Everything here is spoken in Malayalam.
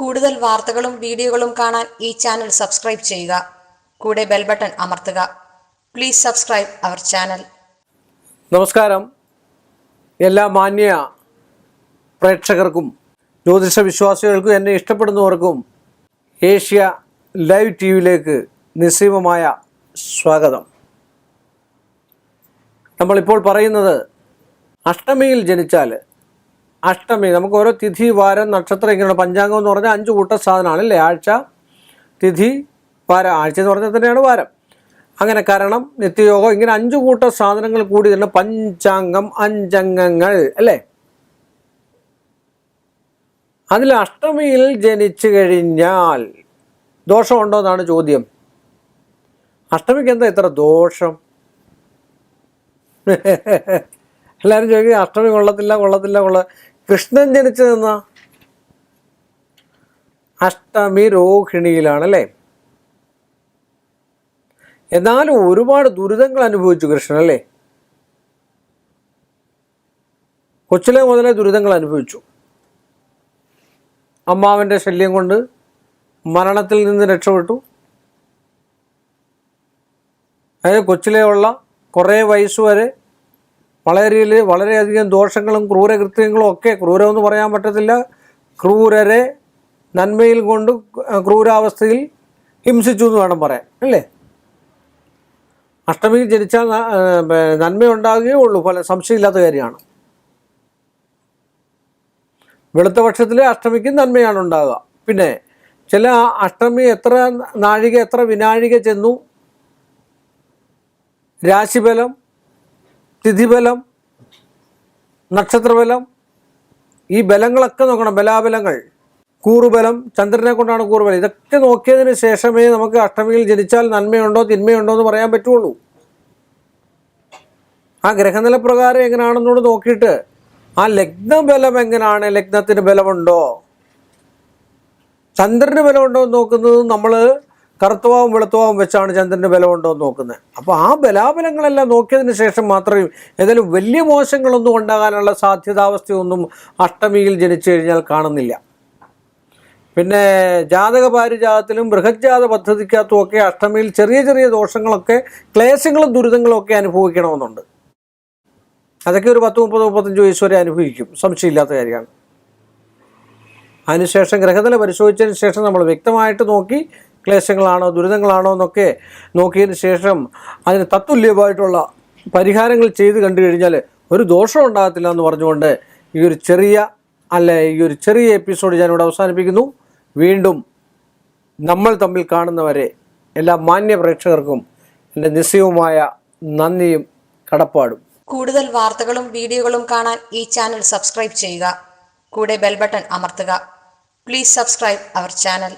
കൂടുതൽ വാർത്തകളും വീഡിയോകളും കാണാൻ ഈ ചാനൽ സബ്സ്ക്രൈബ് ചെയ്യുക. കൂടെ ബെൽ ബട്ടൺ അമർത്തുക. Please subscribe our channel. നമസ്കാരം. എല്ലാ മാന്യ പ്രേക്ഷകർക്കും ജ്യോതിഷ വിശ്വാസികൾക്കും എന്നെ ഇഷ്ടപ്പെടുന്നവർക്കും ഏഷ്യ ലൈവ് ടി വിയിലേക്ക് നിസ്സീമമായ സ്വാഗതം. നമ്മളിപ്പോൾ പറയുന്നത് അഷ്ടമിയിൽ ജനിച്ചാൽ അഷ്ടമി. നമുക്ക് ഓരോ തിഥി വാരം നക്ഷത്രം ഇങ്ങനെയുള്ള പഞ്ചാംഗം എന്ന് പറഞ്ഞാൽ അഞ്ച് കൂട്ട സാധനമാണ് അല്ലേ? ആഴ്ച തിഥി വാരം. ആഴ്ച എന്ന് പറഞ്ഞാൽ തന്നെയാണ് വാരം. അങ്ങനെ കരണം നിത്യയോഗം ഇങ്ങനെ അഞ്ചു കൂട്ട സാധനങ്ങൾ കൂടി തന്നെ പഞ്ചാംഗം അഞ്ചംഗങ്ങൾ അല്ലേ? അതിൽ അഷ്ടമിയിൽ ജനിച്ചു കഴിഞ്ഞാൽ ദോഷമുണ്ടോ എന്നാണ് ചോദ്യം. അഷ്ടമിക്ക് എന്താ ഇത്ര ദോഷം? എല്ലാവരും ചോദിക്കും അഷ്ടമി കൊള്ളത്തില്ല കൊള്ളത്തില്ല കൊള്ള കൃഷ്ണൻ ജനിച്ചതെന്നാ അഷ്ടമി രോഹിണിയിലാണല്ലേ? എന്നാലും ഒരുപാട് ദുരിതങ്ങൾ അനുഭവിച്ചു കൃഷ്ണൻ അല്ലേ കൊച്ചിലെ മുതലേ ദുരിതങ്ങൾ അനുഭവിച്ചു. അമ്മാവന്റെ ശല്യം കൊണ്ട് മരണത്തിൽ നിന്ന് രക്ഷപ്പെട്ടു. അതായത് കൊച്ചിലെ ഉള്ള കുറേ വയസ്സ് വളരെ വളരെയധികം ദോഷങ്ങളും ക്രൂരകൃത്യങ്ങളും ഒക്കെ ക്രൂരമെന്ന് പറയാൻ പറ്റത്തില്ല. ക്രൂരരെ നന്മയിൽ കൊണ്ട് ക്രൂരാവസ്ഥയിൽ ഹിംസിച്ചു എന്ന് വേണം പറയാൻ അല്ലേ? അഷ്ടമിയിൽ ജനിച്ചാൽ നന്മയുണ്ടാകുകയേ ഉള്ളൂ. പല സംശയമില്ലാത്ത കാര്യമാണ്. വെളുത്ത പക്ഷത്തിൽ അഷ്ടമിക്ക് നന്മയാണ് ഉണ്ടാകുക പിന്നെ ചില അഷ്ടമി എത്ര നാഴിക എത്ര വിനാഴിക ചെന്നു? രാശിബലം തിഥിബലം നക്ഷത്രബലം ഈ ബലങ്ങളൊക്കെ നോക്കണം. ബലാബലങ്ങൾ. കൂറുബലം ചന്ദ്രനെ കൊണ്ടാണ് കൂറുബലം. ഇതൊക്കെ നോക്കിയതിന് ശേഷമേ നമുക്ക് അഷ്ടമിയിൽ ജനിച്ചാൽ നന്മയുണ്ടോ തിന്മയുണ്ടോ എന്ന് പറയാൻ പറ്റുള്ളൂ. ആ ഗ്രഹനില പ്രകാരം എങ്ങനെയാണെന്നോട് നോക്കിയിട്ട് ആ ലഗ്നബലം എങ്ങനെയാണ് ലഗ്നത്തിന് ബലമുണ്ടോ? ചന്ദ്രന് ബലമുണ്ടോ എന്ന് നോക്കുന്നത് നമ്മൾ കറുത്തവാവും വെളുത്തവാവും വെച്ചാണ് ചന്ദ്രന്റെ ബലമുണ്ടോ എന്ന് നോക്കുന്നത്. അപ്പോൾ ആ ബലാബലങ്ങളെല്ലാം നോക്കിയതിന് ശേഷം മാത്രമേ ഏതായാലും വലിയ മോശങ്ങളൊന്നും ഉണ്ടാകാനുള്ള സാധ്യതാവസ്ഥയൊന്നും അഷ്ടമിയിൽ ജനിച്ചു കഴിഞ്ഞാൽ കാണുന്നില്ല. പിന്നെ ജാതക പാരിജാതത്തിലും ബൃഹജ്ജാത പദ്ധതിക്കകത്തും ഒക്കെ അഷ്ടമിയിൽ ചെറിയ ചെറിയ ദോഷങ്ങളൊക്കെ ക്ലേശങ്ങളും ദുരിതങ്ങളും ഒക്കെ അനുഭവിക്കണമെന്നുണ്ട്. അതൊക്കെ ഒരു പത്ത് മുപ്പത് മുപ്പത്തഞ്ച് വയസ്സ് വരെ അനുഭവിക്കും. സംശയമില്ലാത്ത കാര്യമാണ്. അതിനുശേഷം ഗ്രഹനില പരിശോധിച്ചതിന് ശേഷം നമ്മൾ വ്യക്തമായിട്ട് നോക്കി ക്ലേശങ്ങളാണോ ദുരിതങ്ങളാണോ എന്നൊക്കെ നോക്കിയതിന് ശേഷം അതിന് തത്തുല്യമായിട്ടുള്ള പരിഹാരങ്ങൾ ചെയ്ത് കണ്ടു കഴിഞ്ഞാൽ ഒരു ദോഷം ഉണ്ടാകത്തില്ല എന്ന് പറഞ്ഞുകൊണ്ട് ഈ ഒരു ചെറിയ അല്ല ഈ ഒരു ചെറിയ എപ്പിസോഡ് ഞാനിവിടെ അവസാനിപ്പിക്കുന്നു. വീണ്ടും നമ്മൾ തമ്മിൽ കാണുന്നവരെ എല്ലാ മാന്യ പ്രേക്ഷകർക്കും എന്റെ നിസ്സയവുമായ നന്ദിയും കടപ്പാടും. കൂടുതൽ വാർത്തകളും വീഡിയോകളും കാണാൻ ഈ ചാനൽ സബ്സ്ക്രൈബ് ചെയ്യുക. കൂടെ ബെൽബട്ടൺ അമർത്തുക. Please subscribe our channel.